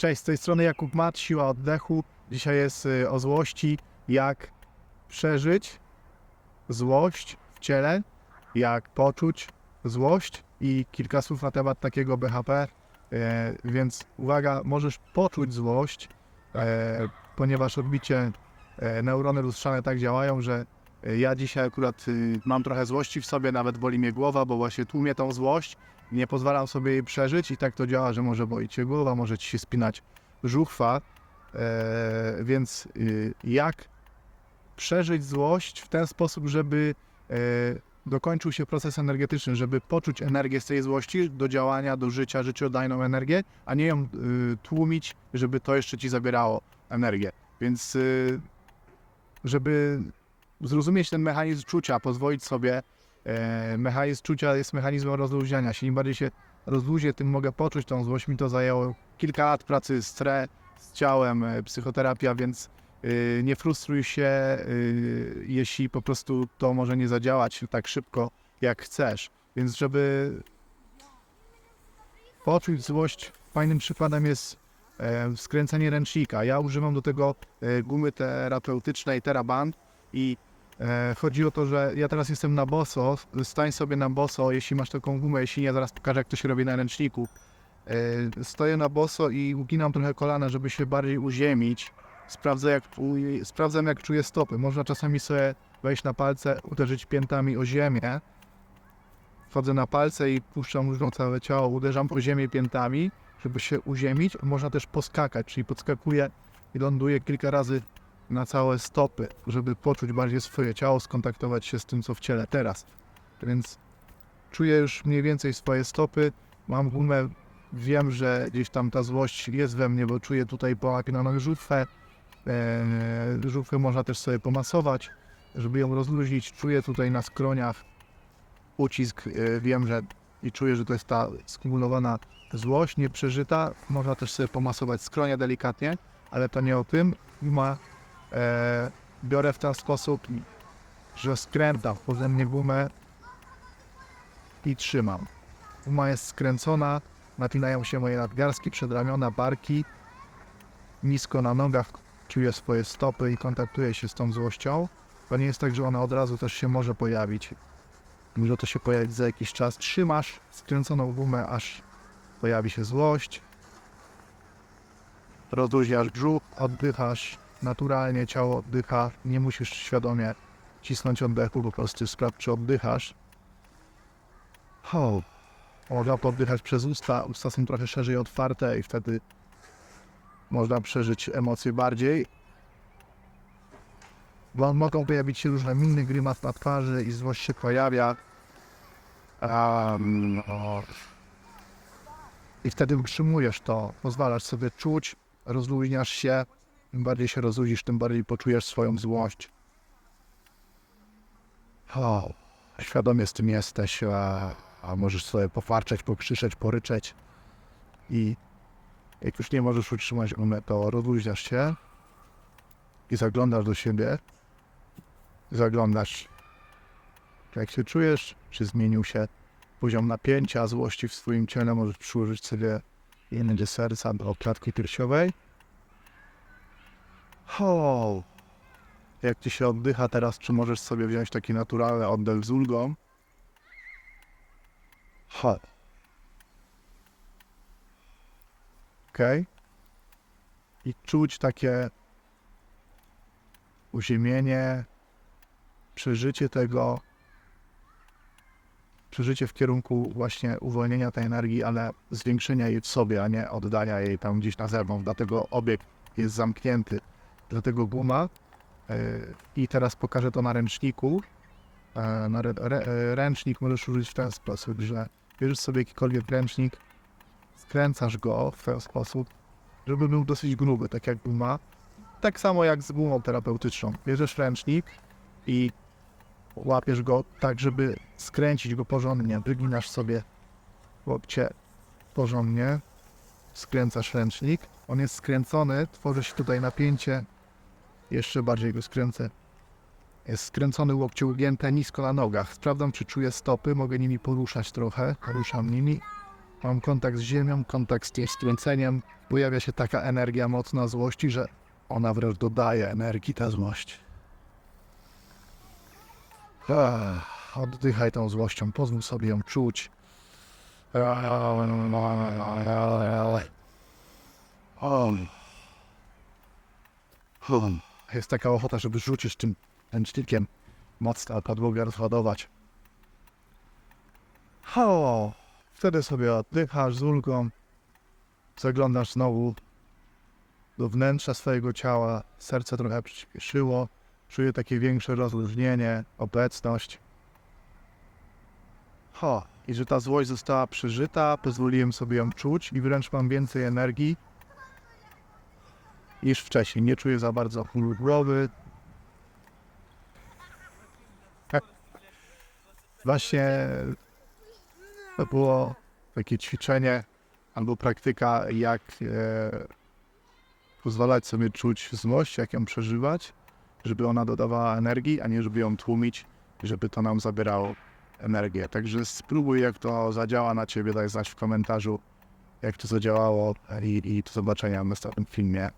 Cześć, z tej strony Jakub Mat, Siła Oddechu. Dzisiaj jest y, o złości, jak przeżyć złość w ciele, jak poczuć złość i kilka słów na temat takiego BHP. E, więc uwaga, możesz poczuć złość, e, ponieważ odbicie e, neurony lustrzane tak działają, że ja dzisiaj akurat y, mam trochę złości w sobie, nawet boli mnie głowa, bo właśnie tłumię tą złość, nie pozwalam sobie jej przeżyć i tak to działa, że może boli cię głowa, może ci się spinać żuchwa, e, więc y, jak przeżyć złość w ten sposób, żeby e, dokończył się proces energetyczny, żeby poczuć energię z tej złości do działania, do życia, życiodajną energię, a nie ją y, tłumić, żeby to jeszcze ci zabierało energię. Więc żeby zrozumieć ten mechanizm czucia, pozwolić sobie, e, mechanizm czucia jest mechanizmem rozluźniania się. Im bardziej się rozluźnię, tym mogę poczuć tą złość. Mi to zajęło kilka lat pracy z tre, z ciałem, e, psychoterapia, więc y, nie frustruj się, y, jeśli po prostu to może nie zadziałać tak szybko, jak chcesz. Więc żeby poczuć złość, fajnym przykładem jest e, skręcenie ręcznika. Ja używam do tego e, gumy terapeutycznej TeraBand i chodzi o to, że ja teraz jestem na boso, stań sobie na boso, jeśli masz taką gumę, jeśli nie, zaraz pokażę jak to się robi na ręczniku. E, stoję na boso i uginam trochę kolana, żeby się bardziej uziemić. Sprawdzę jak, sprawdzam jak czuję stopy. Można czasami sobie wejść na palce, uderzyć piętami o ziemię. Wchodzę na palce i puszczam różną całe ciało, uderzam o ziemię piętami, żeby się uziemić. Można też poskakać, czyli podskakuję i ląduję kilka razy na całe stopy, żeby poczuć bardziej swoje ciało, skontaktować się z tym, co w ciele teraz. Więc czuję już mniej więcej swoje stopy, mam gumę, wiem, że gdzieś tam ta złość jest we mnie, bo czuję tutaj po łapie na nogę żuchwę. Eee, żuchwę można też sobie pomasować, żeby ją rozluźnić. Czuję tutaj na skroniach ucisk, e, wiem, że i czuję, że to jest ta skumulowana złość, nieprzeżyta. Można też sobie pomasować skronie delikatnie, ale to nie o tym. Ma, e, biorę w ten sposób, że skrętam pode mnie gumę i trzymam. Guma jest skręcona, napinają się moje nadgarstki, przedramiona, barki. Nisko na nogach czuję swoje stopy i kontaktuję się z tą złością. To nie jest tak, że ona od razu też się może pojawić. Może to się pojawić za jakiś czas. Trzymasz skręconą gumę, aż pojawi się złość. Rozluźniasz brzuch, oddychasz naturalnie, ciało oddycha. Nie musisz świadomie cisnąć oddechu, po prostu sprawdź, czy oddychasz. Ho. Można poddychać przez usta. Usta są trochę szerzej otwarte i wtedy można przeżyć emocje bardziej. Bo mogą pojawić się różne miny, grymas na twarzy i złość się pojawia. No. I wtedy utrzymujesz to, pozwalasz sobie czuć, rozluźniasz się. Im bardziej się rozluźnisz, tym bardziej poczujesz swoją złość. O, świadomie z tym jesteś, a, a możesz sobie pofarczeć, pokrzyczeć, poryczeć. I jak już nie możesz utrzymać umy, to rozluźniasz się i zaglądasz do siebie. Zaglądasz, jak się czujesz, czy zmienił się poziom napięcia, złości w swoim ciele. Możesz przyłożyć sobie język serca do klatki piersiowej. Ho! Jak ci się oddycha teraz, czy możesz sobie wziąć taki naturalny oddech z ulgą? Ho. Okej. I czuć takie uziemienie, przeżycie tego, przeżycie w kierunku właśnie uwolnienia tej energii, ale zwiększenia jej w sobie, a nie oddania jej tam gdzieś na zewnątrz. Dlatego obieg jest zamknięty, dlatego guma. Yy, I teraz pokażę to na ręczniku. E, Na e, ręcznik możesz użyć w ten sposób, że bierzesz sobie jakikolwiek ręcznik, skręcasz go w ten sposób, żeby był dosyć gruby, tak jak guma. Tak samo jak z gumą terapeutyczną. Bierzesz ręcznik i łapiesz go tak, żeby skręcić go porządnie. Wyginasz sobie łokcie porządnie, skręcasz ręcznik. On jest skręcony, tworzy się tutaj napięcie. Jeszcze bardziej go skręcę. Jest skręcony łokcie ugięte nisko na nogach. Sprawdzam, czy czuję stopy. Mogę nimi poruszać trochę. Poruszam nimi. mam kontakt z ziemią, kontakt z tym skręceniem, pojawia się taka energia mocna złości, że ona wręcz dodaje energii ta złość. Ach, oddychaj tą złością, pozwól sobie ją czuć. Jest taka ochota, żeby rzucić tym ręcznikiem mocno podłogę rozładować. O, wtedy sobie oddychasz z ulgą, zaglądasz znowu do wnętrza swojego ciała, serce trochę przyspieszyło, czuję takie większe rozluźnienie, obecność. Ho, i że ta złość została przeżyta, pozwoliłem sobie ją czuć i wręcz mam więcej energii niż wcześniej. Nie czuję za bardzo bólu głowy. Właśnie to było takie ćwiczenie albo praktyka, jak e, pozwalać sobie czuć złość, jak ją przeżywać, żeby ona dodawała energii, a nie żeby ją tłumić, żeby to nam zabierało energię. Także spróbuj, jak to zadziała na ciebie, daj znać w komentarzu, jak to zadziałało i, i do zobaczenia w następnym filmie.